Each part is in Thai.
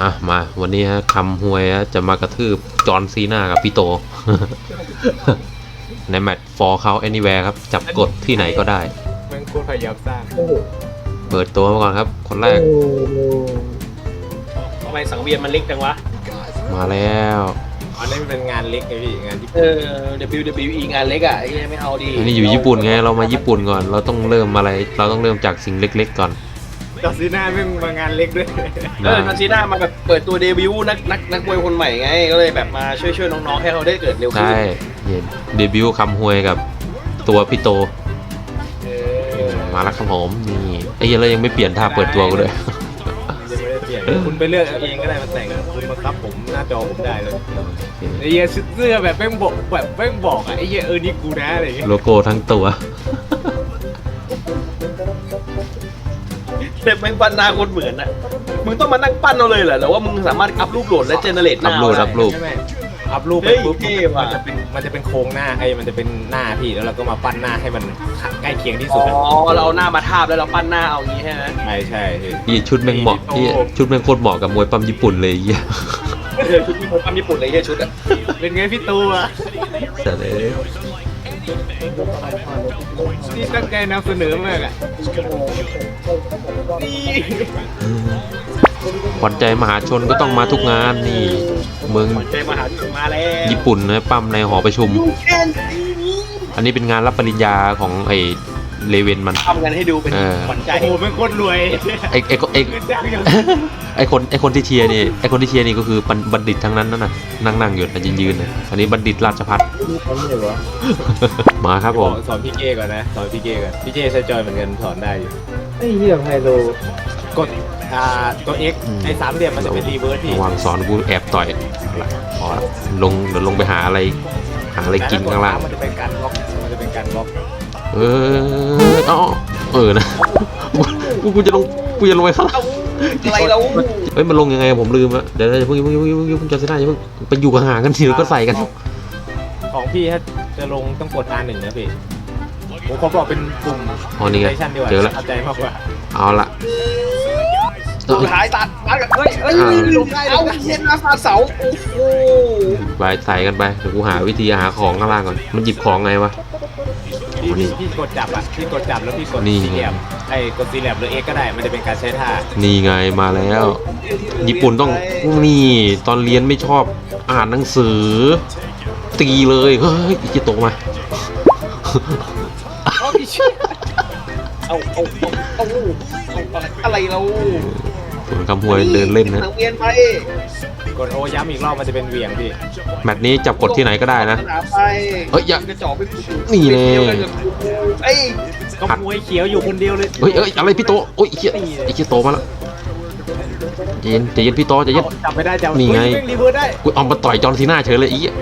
อะมาวันนี้ฮะคำหวยฮะจะมากระทืบจอห์นซีนากับพี่โต ในแมตช์ for เขา anywhere ครับ จับกดที่ไหนก็ได้ แมันโคตรพยายามสร้างเปิดตัวมาก่อนครับ คนแรกทำไมสังเวียนมันเล็กจังวะ มาแล้ว อันนี้มันเป็นงานเล็กไงพี่งานที่เออ WWE งานเล็กอะไอ้เหี้ยไม่เอาดีอันนี้อยู่ญี่ปุ่นไง เรามาญี่ปุ่นก่อน เราต้องเริ่มอะไร เราต้องเริ่มจากสิ่งเล็ก ๆ ก่อน จอร์ซีน่าเป็นมางานเล็กด้วย เออคาซิน่ามาแบบเปิดตัวเดบิวต์นักนักนักมวยคนใหม่ไง ก็เลยแบบมาช่วยช่วยน้องๆให้เขาได้เกิดเร็วขึ้นใช่เห็นเดบิวต์คำหวยกับตัวพี่โตเออมาแล้วครับผมนี่ไอ้เหี้ยเรายังไม่เปลี่ยนท่าเปิดตัวกูเลยยังไม่ได้เปลี่ยนคุณไปเลือกเอาเองก็ได้มาแต่งคุณบังคับผมหน้าจอผมได้เลยไอ้เหี้ยเสื้อแบบแม่งบอกแบบแม่งบอกอะไอ้เหี้ยเออนี่กูนะอะไรอย่างเงี้ยโลโก้ทั้งตัว เด็กแม่งปั้นหน้าคนเหมือนอะ มึงต้องมานั่งปั้นเอาเลยเหรอหรือว่ามึงสามารถอัพรูปโหลดและเจเนเรตหน้าอัพโหลดได้อัพโหลด ใช่ไหมอัพรูปไปเฮ้ยปุ๊บเท่ว่ะ มันจะเป็นมันจะเป็นโครงหน้าไอ้มันจะเป็นหน้าพี่แล้วเราก็มาปั้นหน้าให้มันใกล้เคียงที่อ๋สุดอะอเราเอาหน้ามาทาบแล้วเราปั้นหน้าเอางี้ใช่ไหมไม่ใช่พี่ไอ้ชุดแม่งเหมาะไอ้ชุดแม่งโคตรเหมาะกับมวยปั้มญี่ปุ่นเลยไอ้เหี้ยเออชุดที่ผมปั้นญี่ปุ่นเลยเฮียชุดอะเป็นไงพี่ตูอะแต่เลยที่ตั้งใจนำเสนอมากอะนี่ ขวัญใจมหาชนก็ต้องมาทุกงานนี่ เมืองใจมหาชนมาแล้วญี่ปุ่นนะปั้มในหอประชุม อันนี้เป็นงานรับปริญญาของไอ้ เลเวนมัน ทำกันให้ดูเป็นเออ ขวัญใจ โอ้โหเป็นคนรวยไอ้ไอ้ไอ้เงินดังอย่างไอ้คนไอ้คนที่เชียร์นี่ไอ้คนที่เชียร์นี่ก็คือบัณบัณฑิตทั้งนั้นนั่นน่ะนั่งนั่งอยู่นะยืนยืนๆนะอันนี้บัณฑิตราชพัฒมาครับผม สอนพี่เก้ก่อนนะ สอนพี่เก้ก่อน พี่เก้ใช้จอยเหมือนกันสอนได้อยู่ ไอ้เหี้ยไฮโลกด อ่า ตัว X อืม ไอ้สามเหลี่ยมมันจะเป็นรีเวิร์สพี่ระวังสอนกูแอบต่อยเอาละพอละลงเดี๋ยวลงไปหาอะไรหาอะไรกินข้างล่าง มันจะเป็นการบล็อก มันจะเป็นการบล็อก เออเอ๋อเออนะกูกูจะลงกูจะลงไปข้างล่างเอาอะไรเราเฮ้ยมันลงยังไงผมลืมอะเดี๋ยวเดี๋ยวเพิ่งเพิ่งเพิ่งเพิ่งเพิ่งจำเส้นได้เพิ่งไปอยู่ห่างๆกันทีแล้วก็ใส่กัน ของพี่ถ้าจะลงต้องกด R1 นะพี่ผมขอบอกเป็นปุ่มอ๋อนี่ไงเชันดีกว่าเจอแล้วเข้าใจมากกว่าเอาละเอ้สุยดท้ายตัดตัดกันเฮ้ยเฮ้ยลงได้เอาเย็นมาฟาดเสาโอ้โหไปใส่กันไปเดี๋ยวกูหาวิธีหาของข้างล่างก่อนมันหยิบของไงวะ พี่อ๋อนี่พี่กดจับอะพี่กดจับแล้วพี่กดนี่ สี่เหลี่ยมไอ้กดสี่เหลี่ยมหรือ X ก็ได้มันจะเป็นการใช้ท่านี่ไงมาแล้ว ญี่ปุ่นต้องนี่ตอนเรียนไม่ชอบอ่านหนังสือ ตีเลยเฮ้ยอีกจะตกมา เอาพี่เชี่ยเอาเอาเอาเอาเอาอะไรเรา ส่วนคำหวยเดินเล่นนะสังเวียนไปกดโอย้ำอีกรอบมันจะเป็นเหวี่ยงพี่แมตช์นี้จับกดที่ไหนก็ได้นะ สามไปเฮ้ยอย่า กระจอกไปนี่แน่เอ้ยก็มวยเขียวอยู่คนเดียวเลยเฮ้ยเอ้ยอะไรพี่โตโอ้ยไอ้เหี้ยไอ้เหี้ยโตมาแล้วใจเย็นใจเย็นพี่โตใจเย็นจับไม่ได้จับนี่ไง เฮ้ยแม่รีเวิร์สได้กูเอามาต่อยจอห์นซีน่าเฉยเลยไอ้เหี้ย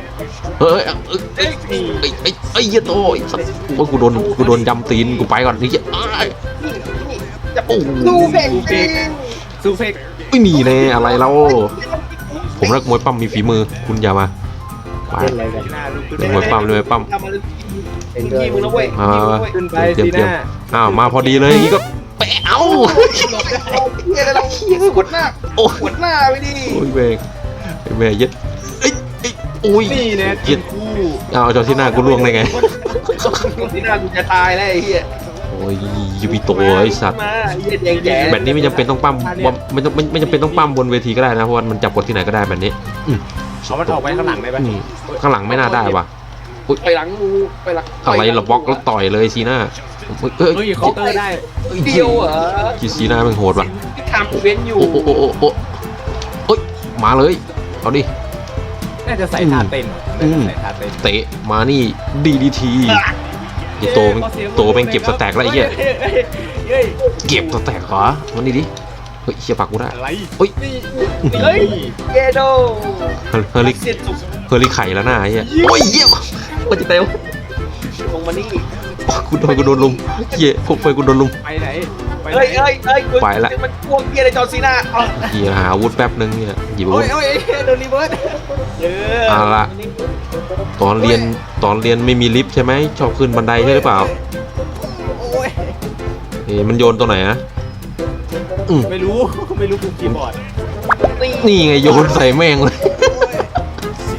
เฮ้ยเอ้ยเอ้ยนี่เอ้ยเอ้ยเอ้ยเหี้ยโตไอ้สัสโอ้ยกูโดนกูโดนยำตีนกูไปก่อนไอ้เหี้ยอ้ายจะปุ๊บดูเพ่งจริง ซูเฟกไม่มีแน่อะไรเราผมนักมวยปั้มมีฝีมือ คุณอย่ามาไป เล่นอะไรกัน หน้าลูกขึ้นเล่นมวยปั้มเลยมวยปั้มทำมาเลยเล่นยิด้วยงมึงนะเว้ยมามามาขึ้นไปเตรียมซีเตรียมหน้าอ้าวมาพอดีเลยอย่างนี้ก็แปะเอ้าเฮียอะไรเราเฮียกดหน้าโอ้ยกดหน้าไปดิโอ้ยแม่งไอ้แม่เย็ดเอ้ยเอ้ยโอ้ยนี่นะเย็ดคู่อ้าวจอร์นซีน่ากูล่วงได้ไงที่หน้ากูจะตายแล้วไอ้เฮีย โอ้ยยูปิโตไอ้สัตว์มาเฮียแดงแจ๋แบบนี้ไม่จำเป็นต้องปั้มบนไม่ต้องไม่ไม่จำเป็นต้องปั้มบนเวทีก็ได้นะเพราะว่ามันจับกดที่ไหนก็ได้แบบนี้อืมเอามันออกไปข้างหลังได้ปะอืมข้างหลังไม่น่าได้ว่ะไปหลังกูไปหลังอะไรเหรอบล็อกแล้วต่อยเลยซีน่าเอ้ยเฮ้ยเคาน์เตอร์ได้เดียวเหรอจีซีน่ามันโหดว่ะที่ทำเว้นอยู่โอ้โอ้โอ้โอ้โอ้เอ้ยมาเลยเอาดิน่าจะใส่ท่าเต้นอืน่ามจะใส่ท่าเต้นเตะมานี่ดีดีทีไอโตมันโตเป็นเก็บสแต็กแล้วไอ้เหี้ยเฮ้ยเก็บสแต็กเหรอมันนี่ดิเฮ้ยเชี่ยปากกูได้อะไรเฮ้ยเฮ้ยเกโดเฮอเฮอริเสียดสุกเฮอริไข่แล้วหน้าไอ้เหี้ยโอ้ยเหี้ยมันจะเตะลงมานี่โอ้ยกูโดนกูโดนลุมเหี้ยพวกไฟกูโดนลุมไปไหน ไปไหนเฮ้ยเฮ้ยเฮ้ยกูไปละ มันพวกเฮียในจอร์ซีน่าอะเหี้ยหาอาวุธแป๊บนึงเนี่ยหยิบอาโอ้วุยธโอ้ยโดนรีเวิร์สเออเอาละ ตอนเรียนตอนเรียนไม่มีลิฟต์ใช่ไหมชอบขึ้นบันไดใช่หรือเปล่าโอ้ยเอ้ยมันโยนตัวไหนอะอืมไม่รู้ ไม่รู้ปุ่มคีย์บอร์ดนี่ไงโยนใส่แม่งเลย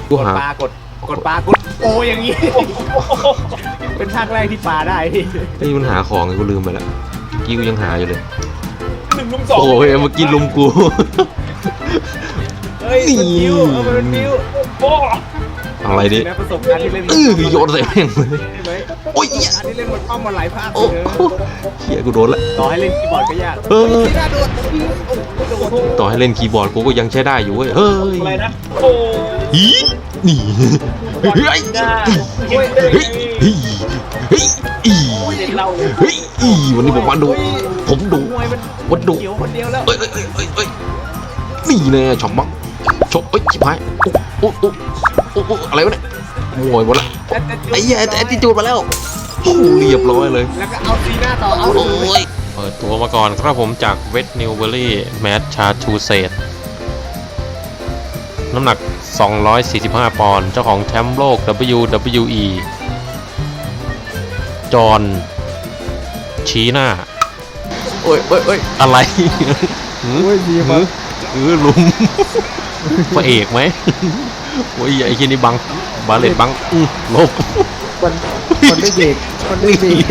กูกดหา ปลากดกดปลากดโออย่างนี้ เป็นภาคแรกที่ปลาได้พี่ ไอ้ยมันหาของไงกูลืมไปแล้ว กี้กูยังหาอยู่เลยหนึ่งลุมสองโอ้ยเมื่อกี้ลุมกู เฮ้ยมันบิ้วเอามันบิ้วโอ้อะไรดินะประสบการณ์ที่เล่นเออโยนใส่แม่งเลยใช่ไหมโอ้ยประสบการณ์ที่เล่นบนป้อมมาหลายภาคโอ้เลยโหเฮียกูโดนละต่อให้เล่นคีย์บอร์ดก็ยากเออไม่น่าโดนโอ้โหโดนต่อให้เล่นคีย์บอร์ดกูก็ยังใช้ได้อยู่เว้ยเฮ้ยอะไรนะโอ้ฮีนี่เฮ้ยหน้าเฮ้ยเฮ้ยเฮ้ยเฮ้ยอี เด็กเราเฮ้ยอีวันนี้ผมมาดู ผมดูมวยมันวัดดุเขียวคนเดียวแล้วเอ้ยเอ้ยเอ้ยเอ้ยเอ้ยนี่แน่ช็อปบักช็อปเอ้ยชิบหายโอ้โอ้โอ้โอ้อะไรวะเนี่ยมวยหมดละไอ้เหี้ยแอตติจูดมาแล้วโอ้โหเรียบร้อยเลยแล้วก็เอาซีหน้าต่อเอาโอ้ยเปิดตัวมาก่อนครับผมจากเวสนิวเบอรี่แมชชาชูเซตน้ำหนัก 245 ปอนด์เจ้าของแชมป์โลก WWE จอห์น ชี้หน้า โอ้ยโอ้ยโอ้ยอะไรหือโอ้ยดีมาก หือลุมพระเอกไหมโอ้ยไอ้ที่นี่บัง บาเลตบังอื้อลบมันมันไม่เบรกมันไม่เบรก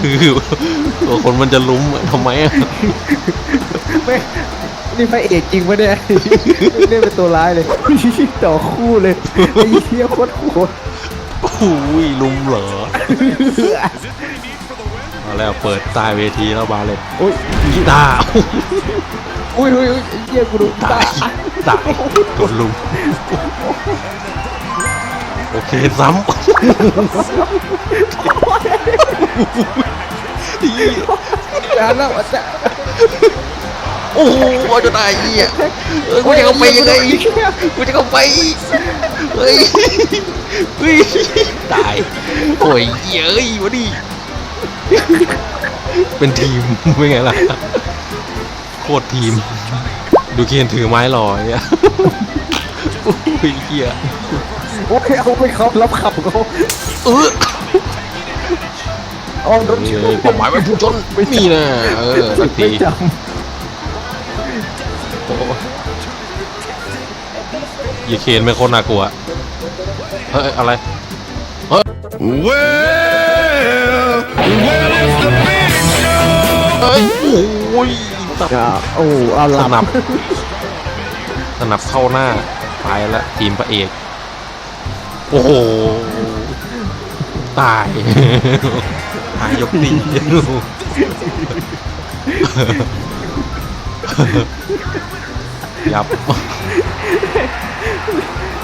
คือตัวคนมันจะลุ้มอะทำไมอะไม่นี่พระเอกจริงปะเนี่ยเล่นเป็นตัวร้ายเลยต่อคู่เลยไอ้เหี้ยโคตรโหดโอ้ยลุมเหรอ มาแล้วเปิดใต้เวทีแล้วบาเลตโอ้ยกีตาร์อุ้ยอุ้ยอุ้ยไอ้เหี้ยกูดูตายตายโดนลุมโอเคซ้ำจานแล้วอาจารย์โอ้โหเอาจะตายเหี้ยเออกูจะเข้าไปยังไงกูจะเข้าไปเฮ้ยเฮ้ยตายโอ้ยเหี้ยเอ้ยวะดิ เป็นทีมเป็นไงล่ะ โคตรทีม ดูเคนถือไม้ลอยอะโอ้ยเหี้ยโอ้ยเอาไปเขารับขับเขาเออเอารถนี่เลยเป้าหมายไว้ผู้ชนนี่นะเออสักทีไม่จโอ้ยายเคนไม่โคตรน่ากลัว เฮ้ย อะไร เฮ้ย โอ้ยตับำอะโอ้เอาสหลับนับสนับเข้าหน้าตายละทีมพระเอก โอ้โห ตายตายยกตียับ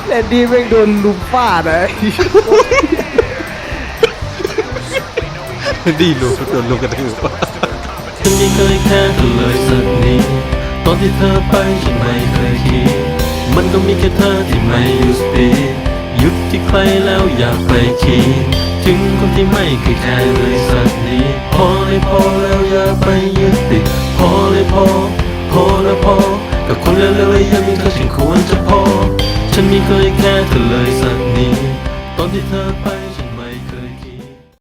แต่ดีแม่งโดนลุมฟาดอะดีลูกโดนลูกกระทืบ ฉันไม่เคยแค่เธอเลยสักนิดตอนที่เธอไปฉันไม่เคยคิด มันก็มีแค่เธอที่ไม่หยุดปีหยุดที่ใครแล้วอยากไปคิด ถึงคนที่ไม่เคยแค่เลยสักนิดพอเลยพอแล้วอย่าไปยึดติด พอเลยพอ พอแล้วพอ กับคนเลวๆและยังมีเธอฉันควรจะพอ ฉันไม่เคยแค่เธอเลยสักนิดตอนที่เธอไป